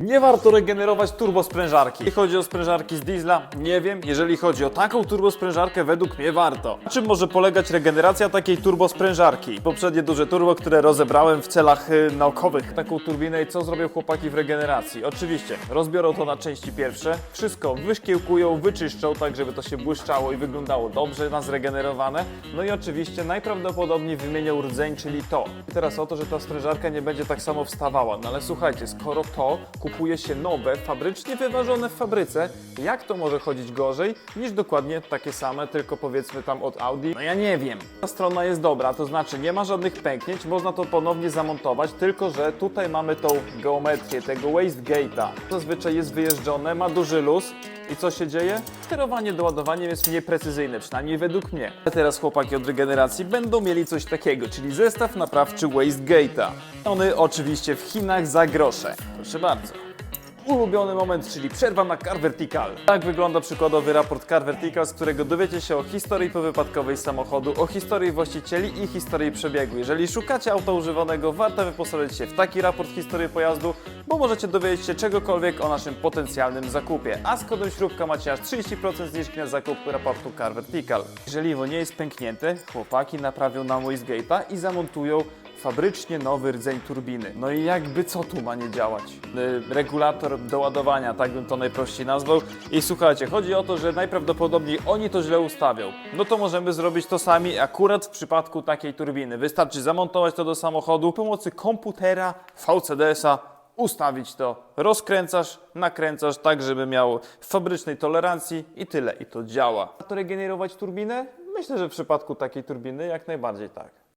Nie warto regenerować turbosprężarki. Jeśli chodzi o sprężarki z diesla, nie wiem. Jeżeli chodzi o taką turbosprężarkę, według mnie warto. Na czym może polegać regeneracja takiej turbosprężarki? Poprzednie duże turbo, które rozebrałem w celach y, naukowych. Taką turbinę i co zrobią chłopaki w regeneracji? Oczywiście, rozbiorą to na części pierwsze, wszystko wyszkiełkują, wyczyszczą, tak żeby to się błyszczało i wyglądało dobrze na zregenerowane. No i oczywiście najprawdopodobniej wymienią rdzeń, czyli to. I teraz o to, że ta sprężarka nie będzie tak samo wstawała. No ale słuchajcie, skoro to kupuje się nowe, fabrycznie wyważone w fabryce, jak to może chodzić gorzej niż dokładnie takie same, tylko powiedzmy tam od Audi? No ja nie wiem. Ta strona jest dobra, to znaczy nie ma żadnych pęknięć, można to ponownie zamontować, tylko że tutaj mamy tą geometrię, tego wastegate'a. Zazwyczaj jest wyjeżdżone, ma duży luz, i co się dzieje? Sterowanie doładowaniem jest mniej precyzyjne, przynajmniej według mnie. A teraz chłopaki od regeneracji będą mieli coś takiego, czyli zestaw naprawczy Wastegate'a. One oczywiście w Chinach za grosze. Proszę bardzo. Ulubiony moment, czyli przerwa na Car Vertical. Tak wygląda przykładowy raport Car Vertical, z którego dowiecie się o historii powypadkowej samochodu, o historii właścicieli i historii przebiegu. Jeżeli szukacie auta używanego, warto wyposażyć się w taki raport historii pojazdu, bo możecie dowiedzieć się czegokolwiek o naszym potencjalnym zakupie. A z kodem śrubka macie aż 30% zniżki na zakup raportu Car Vertical. Jeżeli wo nie jest pęknięte, chłopaki naprawią nam Wastegate'a i zamontują fabrycznie nowy rdzeń turbiny. No i jakby co tu ma nie działać? Y, Regulator doładowania, tak bym to najprościej nazwał. I słuchajcie, chodzi o to, że najprawdopodobniej oni to źle ustawią. No to możemy zrobić to sami akurat w przypadku takiej turbiny. Wystarczy zamontować to do samochodu pomocy komputera, VCDS-a, ustawić to, rozkręcasz, nakręcasz tak, żeby miało fabrycznej tolerancji i tyle. I to działa. A to regenerować turbinę? Myślę, że w przypadku takiej turbiny jak najbardziej tak.